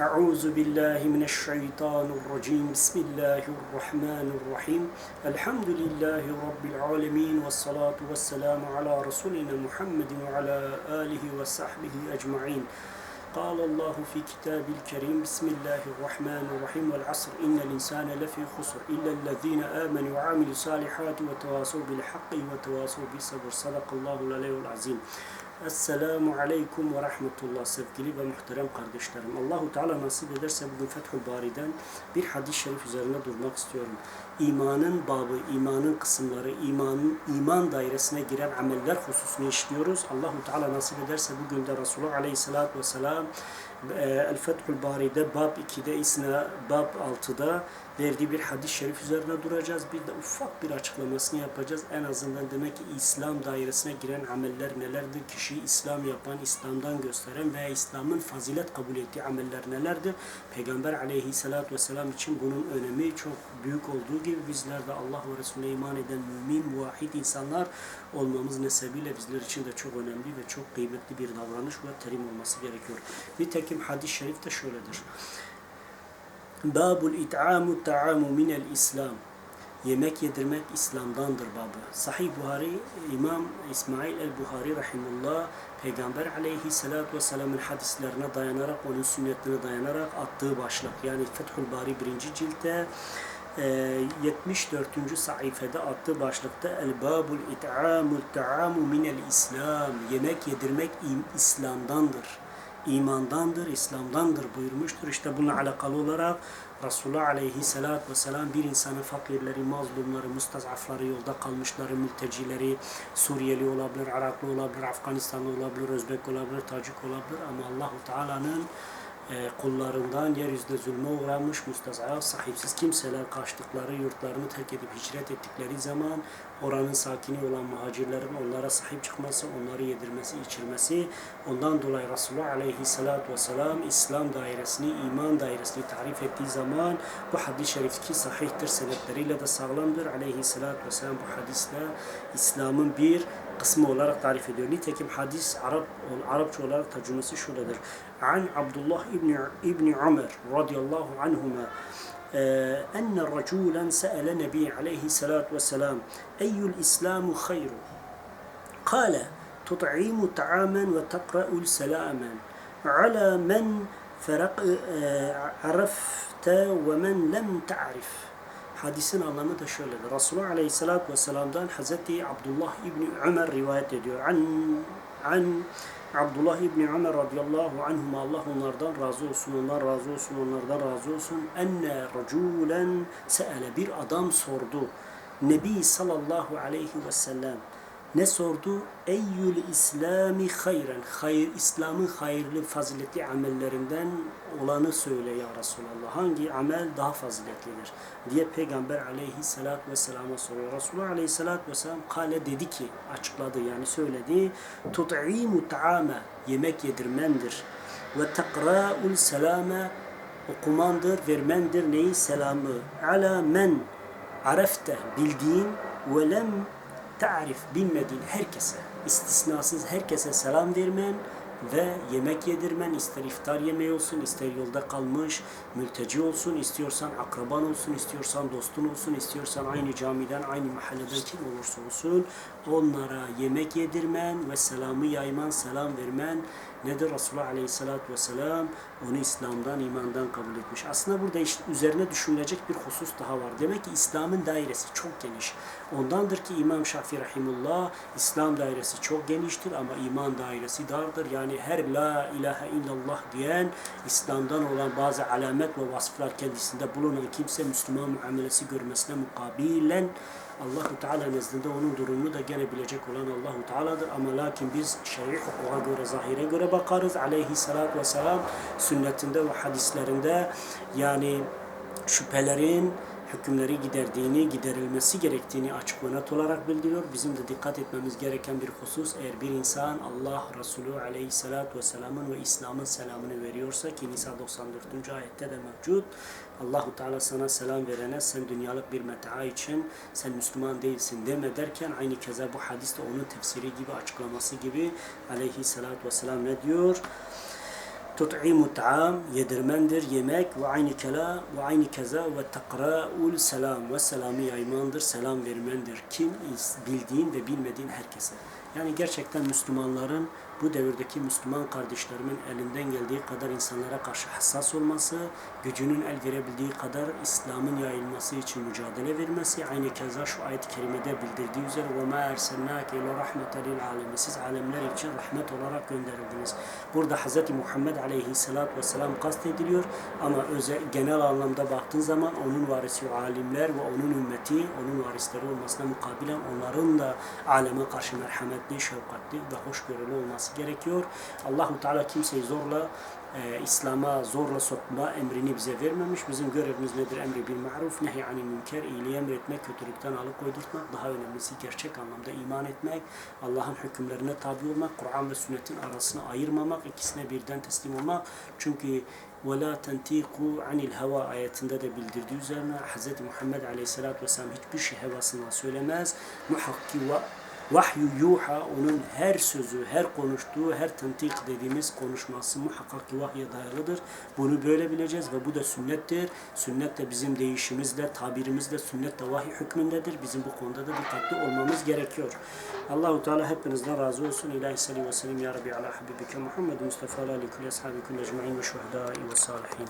أعوذ بالله من الشيطان الرجيم. بسم الله الرحمن الرحيم. الحمد لله رب العالمين والصلاة والسلام على رسولنا محمد وعلى آله وصحبه أجمعين. قال الله في كتاب الكريم بسم الله الرحمن الرحيم. والعصر إن الإنسان لفي خسر إلا الذين آمنوا وعملوا الصالحات وتواصوا بالحق وتواصوا بالصبر. صدق الله العلي العظيم. Esselamu Aleyküm ve Rahmetullah sevgili ve muhterem kardeşlerim. Allahu Teala nasip ederse bugün Fethül Bari'den bir hadis-i şerif üzerine durmak istiyorum. İmanın babı, imanın kısımları, imanın iman dairesine giren ameller hususunu işliyoruz. Allahu Teala nasip ederse bugün de Resulullah Aleyhisselatü Vesselam e, El Fethül Bari'de bab 2'de isna bab 6'da verdiği bir hadis-i şerif üzerine duracağız. Bir de ufak bir açıklamasını yapacağız. En azından demek ki İslam dairesine giren ameller nelerdir? Kişiyi İslam yapan, İslam'dan gösteren veya İslam'ın fazilet kabul ettiği ameller nelerdir? Peygamber aleyhissalatü vesselam için bunun önemi çok büyük olduğu gibi bizler de Allah ve Resulüne iman eden mümin, muvahhid insanlar olmamız nesebiyle bizler için de çok önemli ve çok kıymetli bir davranış ve terim olması gerekiyor. Nitekim hadis-i şerif de şöyledir. Babul it'amu ta'amu minel İslam. Yemek yedirmek İslam'dandır babı. Sahih Buhari, İmam İsmail el-Buhari rahimullah Peygamber aleyhissalatü vesselamın hadislerine dayanarak, onun sünnetine dayanarak attığı başlık. Yani Fethül Bari birinci ciltte 74. sayfada attığı başlıkta El babul it'amul ta'amu minel İslam. Yemek yedirmek İslam'dandır imandandır, İslam'dandır buyurmuştur. İşte bununla alakalı olarak Resulullah aleyhissalatü vesselam bir insanın fakirleri, mazlumları, mustazafları, yolda kalmışları, mültecileri, Suriyeli olabilir, Araklı olabilir, Afganistanlı olabilir, Özbek olabilir, Tacik olabilir ama Allahu Teala'nın kullarından yeryüzünde zulme uğramış, mustazaf, sahipsiz kimseler kaçtıkları yurtlarını terk edip hicret ettikleri zaman oranın sakini olan muhacirlerin onlara sahip çıkması, onları yedirmesi, içirmesi. Ondan dolayı Resulullah aleyhissalatü vesselam İslam dairesini, iman dairesini tarif ettiği zaman bu hadis-i şerif ki sahihtir, senetleriyle de sağlamdır. Aleyhissalatü vesselam bu hadisle İslam'ın bir kısmı olarak tarif ediyor. Nitekim hadis Arap Arapça olarak tercümesi şöyledir. An Abdullah İbni, İbni Ömer radıyallahu anhuma أن رجولا سأل النبي عليه الصلاة والسلام أي الإسلام خير قال تطعيم طعاما وتقرأ سلاما على من فرق عرفت ومن لم تعرف Hadisin anlamı da şöyledir. Resulullah Aleyhisselatü Vesselam'dan Hazreti Abdullah İbni Ömer rivayet ediyor. An, an Abdullah İbni Ömer radıyallahu anhuma Allah onlardan razı olsun, onlar razı olsun, onlardan razı olsun. Enne raculen se'ele bir adam sordu. Nebi sallallahu aleyhi ve sellem ne sordu? Eyyül İslami hayren. Hayır, İslam'ın hayırlı, faziletli amellerinden olanı söyle ya Resulallah. Hangi amel daha faziletlidir? Diye Peygamber aleyhissalatü vesselama soruyor. Resulullah aleyhissalatü vesselam kale dedi ki, açıkladı yani söyledi. Tut'imu ta'ame, yemek yedirmendir. Ve tekra'ul selame, okumandır, vermendir neyi? Selamı. Ala men arefte, bildiğin ve lem tarif bilmediğin herkese, istisnasız herkese selam vermen ve yemek yedirmen, ister iftar yemeği olsun, ister yolda kalmış mülteci olsun, istiyorsan akraban olsun, istiyorsan dostun olsun, istiyorsan aynı camiden, aynı mahalleden kim olursa olsun, onlara yemek yedirmen ve selamı yayman, selam vermen nedir? Resulullah Aleyhisselatü Vesselam onu İslam'dan, imandan kabul etmiş. Aslında burada işte üzerine düşünülecek bir husus daha var. Demek ki İslam'ın dairesi çok geniş. Ondandır ki İmam Şafii Rahimullah, İslam dairesi çok geniştir ama iman dairesi dardır. Yani her la ilahe illallah diyen İslam'dan olan bazı alamet ve vasıflar kendisinde bulunan kimse Müslüman muamelesi görmesine mukabilen Allahu Teala nezdinde onun durumunu da gene bilecek olan Allahu Teala'dır ama lakin biz şer'i hukuka göre, zahire göre bakarız. Aleyhissalatü vesselam sünnetinde ve hadislerinde yani şüphelerin hükümleri giderdiğini, giderilmesi gerektiğini açık ve net olarak bildiriyor. Bizim de dikkat etmemiz gereken bir husus eğer bir insan Allah Resulü Aleyhisselatü Vesselam'ın ve İslam'ın selamını veriyorsa ki Nisa 94. ayette de mevcut. Allahu Teala sana selam verene sen dünyalık bir meta için sen Müslüman değilsin deme derken aynı keza bu hadiste onun tefsiri gibi açıklaması gibi Aleyhisselatü Vesselam ne diyor? tut'imu ta'am yedirmendir, yemek ve aynı kela ve aynı keza ve takra'ul selam ve selamı yaymandır, selam vermendir. Kim is- bildiğin ve bilmediğin herkese. Yani gerçekten Müslümanların bu devirdeki Müslüman kardeşlerimin elinden geldiği kadar insanlara karşı hassas olması, gücünün el verebildiği kadar İslam'ın yayılması için mücadele vermesi, aynı keza şu ayet-i kerimede bildirdiği üzere وَمَا اَرْسَلْنَاكَ اِلَى رَحْمَةً لِلْعَالَمِينَ Siz alemler için rahmet olarak gönderildiniz. Burada Hz. Muhammed aleyhissalatü vesselam kastediliyor ama özel, genel anlamda baktığın zaman onun varisi alimler ve onun ümmeti, onun varisleri olmasına mukabilen onların da aleme karşı merhametli, şefkatli ve hoşgörülü olması gerekiyor. Allahu Teala kimseyi zorla e, İslam'a zorla sokma emrini bize vermemiş. Bizim görevimiz nedir? Emri bil maruf, nehy anil münker, iyiliği emretmek, kötülükten alıkoydurtmak. Daha önemlisi gerçek anlamda iman etmek, Allah'ın hükümlerine tabi olmak, Kur'an ve sünnetin arasını ayırmamak, ikisine birden teslim olmak. Çünkü وَلَا تَنْتِقُوا عَنِ الْهَوَى ayetinde de bildirdiği üzerine Hz. Muhammed Aleyhisselatü Vesselam hiçbir şey hevasından söylemez. Muhakki ve Vahyu yuha onun her sözü, her konuştuğu, her tentik dediğimiz konuşması muhakkak ki vahye dayalıdır. Bunu böyle bileceğiz ve bu da sünnettir. Sünnet de bizim değişimizle, tabirimizle sünnet de vahiy hükmündedir. Bizim bu konuda da dikkatli olmamız gerekiyor. Allahu Teala hepinizden razı olsun. İlahi salli ve sellem ya Rabbi ala habibike Muhammed Mustafa ala li kulli ashabi kulli ecma'in ve şuhadai ve salihin.